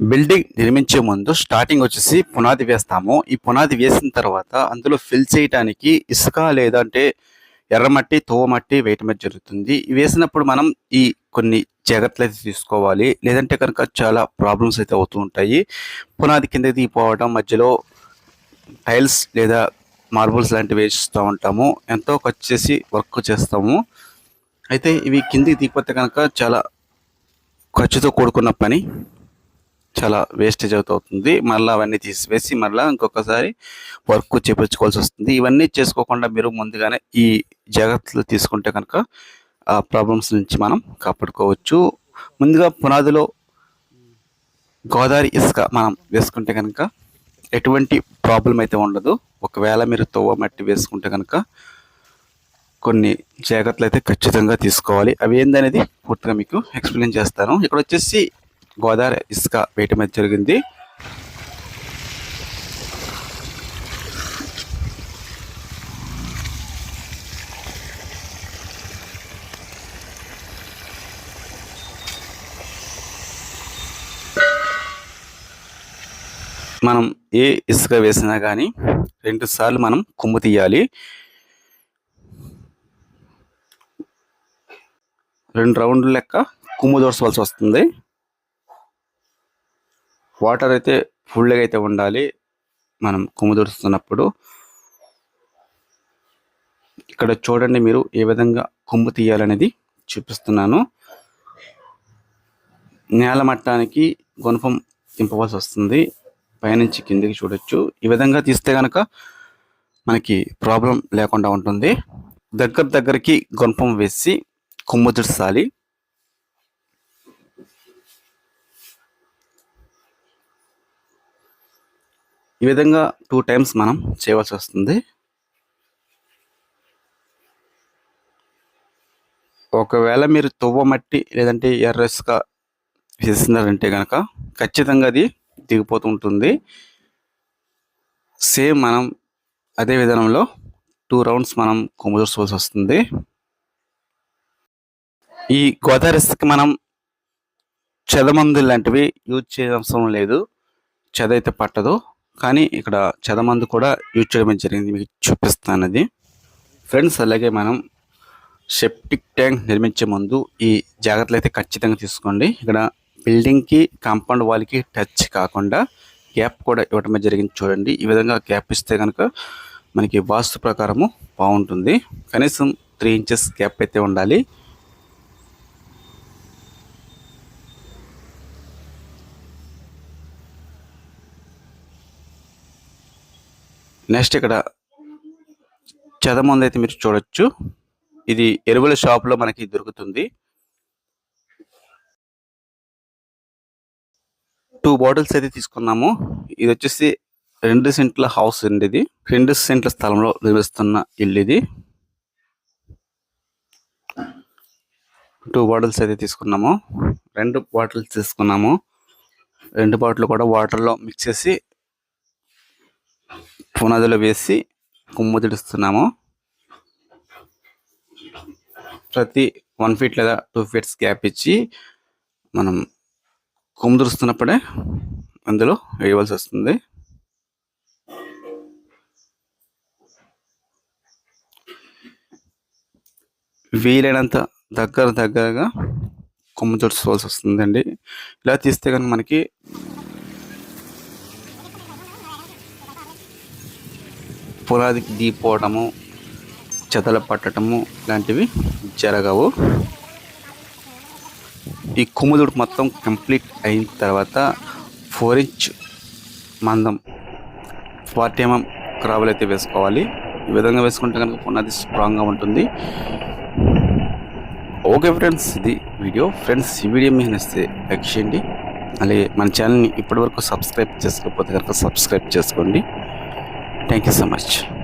Building నిర్మించే ముందు starting వచ్చేసి పునాది వేస్తాము. ఈ పునాది వేసిన తర్వాత అందులో ఫిల్ చేయడానికి ఇసుక లేదంటే ఎర్రమట్టి తువ్వమట్టి వేయటం జరుగుతుంది. వేసినప్పుడు మనం ఈ కొన్ని జాగ్రత్తలు అయితే తీసుకోవాలి. లేదంటే కనుక చాలా ప్రాబ్లమ్స్ అయితే అవుతూ ఉంటాయి. పునాది కింద దిగిపోవడం మధ్యలో టైల్స్ లేదా మార్బుల్స్ లాంటివి వేస్తూ ఉంటాము. ఎంతో ఖర్చు చేసి వర్క్ చేస్తాము. అయితే ఇవి కిందికి దిగిపోతే కనుక చాలా ఖర్చుతో కూడుకున్న పని. చాలా వేస్టేజ్ అవుతుంది మళ్ళీ అవన్నీ తీసివేసి మళ్ళీ ఇంకొకసారి వర్క్ చేపించుకోవాల్సి వస్తుంది. ఇవన్నీ చేసుకోకుండా మీరు ముందుగానే ఈ జాగ్రత్తలు తీసుకుంటే కనుక ఆ ప్రాబ్లమ్స్ నుంచి మనం కాపాడుకోవచ్చు. ముందుగా పునాదిలో గోదావరి ఇసుక మనం వేసుకుంటే కనుక ఎటువంటి ప్రాబ్లం అయితే ఉండదు. ఒకవేళ మీరు తవ్వ మట్టి వేసుకుంటే కనుక కొన్ని జాగ్రత్తలు అయితే ఖచ్చితంగా తీసుకోవాలి. అవి ఏందనేది పూర్తిగా మీకు ఎక్స్ప్లెయిన్ చేస్తాను. ఇక్కడ వచ్చేసి గోదావరి ఇసుక వేయటం అయితే జరిగింది. మనం ఏ ఇసుక వేసినా కానీ రెండు సార్లు మనం కొమ్ము తీయాలి. రెండు రౌండ్లు లెక్క కొమ్ము దోర్చవలసి వస్తుంది. వాటర్ అయితే ఫుల్గా అయితే ఉండాలి. మనం కుమ్ముదూరుస్తున్నప్పుడు. ఇక్కడ చూడండి మీరు ఏ విధంగా కొమ్ము తీయాలనేది చూపిస్తున్నాను. నేల మట్టానికి గుణపం దింపవలసి వస్తుంది. పైనుంచి కిందికి చూడొచ్చు. ఈ విధంగా తీస్తే కనుక మనకి ప్రాబ్లం లేకుండా ఉంటుంది. దగ్గర దగ్గరికి గుణపం వేసి కొమ్ము దుర్సాలి ఈ విధంగా టూ టైమ్స్ మనం చేయవలసి వస్తుంది. ఒకవేళ మీరు తువ్వ మట్టి లేదంటే ఎర్ర ఇసుక కనుక ఖచ్చితంగా అది దిగిపోతూ ఉంటుంది. సేమ్ మనం అదే విధానంలో టూ రౌండ్స్ మనం కొమ్ముదూర్చవలసి వస్తుంది. ఈ గోదావరి మనం చెదమందు లాంటివి యూజ్ చేయవసరం లేదు. చెద అయితే పట్టదు. కానీ ఇక్కడ చదమందు కూడా యూజ్ చేయడం జరిగింది. మీకు చూపిస్తాను అది ఫ్రెండ్స్ అలాగే మనం సెప్టిక్ ట్యాంక్ నిర్మించే ముందు ఈ జాగ్రత్తలు అయితే ఖచ్చితంగా తీసుకోండి. ఇక్కడ బిల్డింగ్కి కాంపౌండ్ వాల్కి టచ్ కాకుండా గ్యాప్ కూడా ఇవ్వటమే జరిగింది చూడండి. ఈ విధంగా గ్యాప్ ఇస్తే కనుక మనకి వాస్తు ప్రకారము బాగుంటుంది. కనీసం త్రీ ఇంచెస్ గ్యాప్ అయితే ఉండాలి. నెక్స్ట్ ఇక్కడ చెదమంది అయితే మీరు చూడొచ్చు. ఇది ఎరువుల షాప్లో మనకి దొరుకుతుంది. టూ బాటిల్స్ అయితే తీసుకున్నాము. ఇది వచ్చేసి రెండు సెంట్ల హౌస్ అండి ఇది. రెండు సెంట్ల స్థలంలో నిర్మిస్తున్న ఇల్లు ఇది. టూ బాటిల్స్ అయితే తీసుకున్నాము. రెండు బాటిల్స్ తీసుకున్నాము. రెండు బాటిల్ కూడా వాటర్లో మిక్స్ చేసి పునాదిలో వేసి కొమ్ము తిడుస్తున్నాము ప్రతి వన్ ఫీట్ లేదా టూ ఫీట్స్ గ్యాప్ ఇచ్చి మనం కొమ్ము దురుస్తున్నప్పుడే అందులో వేయవలసి వస్తుంది. వీలైనంత దగ్గర దగ్గరగా కొమ్ము తుడుచుకోవాల్సి వస్తుందండి. ఇలా తీస్తే కనుక మనకి పునాదికి దీపోవడము చెదలు పట్టడము ఇలాంటివి జరగవు. ఈ కుముదుడు మొత్తం కంప్లీట్ అయిన తర్వాత ఫోర్ ఇంచ్ మందం ఫార్టీ ఎంఎం క్రాబులు అయితే వేసుకోవాలి. ఈ విధంగా వేసుకుంటే కనుక పునాది స్ట్రాంగ్గా ఉంటుంది. ఓకే ఫ్రెండ్స్ ఇది వీడియో. ఫ్రెండ్స్ ఈ వీడియో మీకు నచ్చితే లైక్ చేయండి. అలాగే మన ఛానల్ని ఇప్పటివరకు సబ్స్క్రైబ్ చేసుకోకపోతే కనుక సబ్స్క్రైబ్ చేసుకోండి. Thank you so much.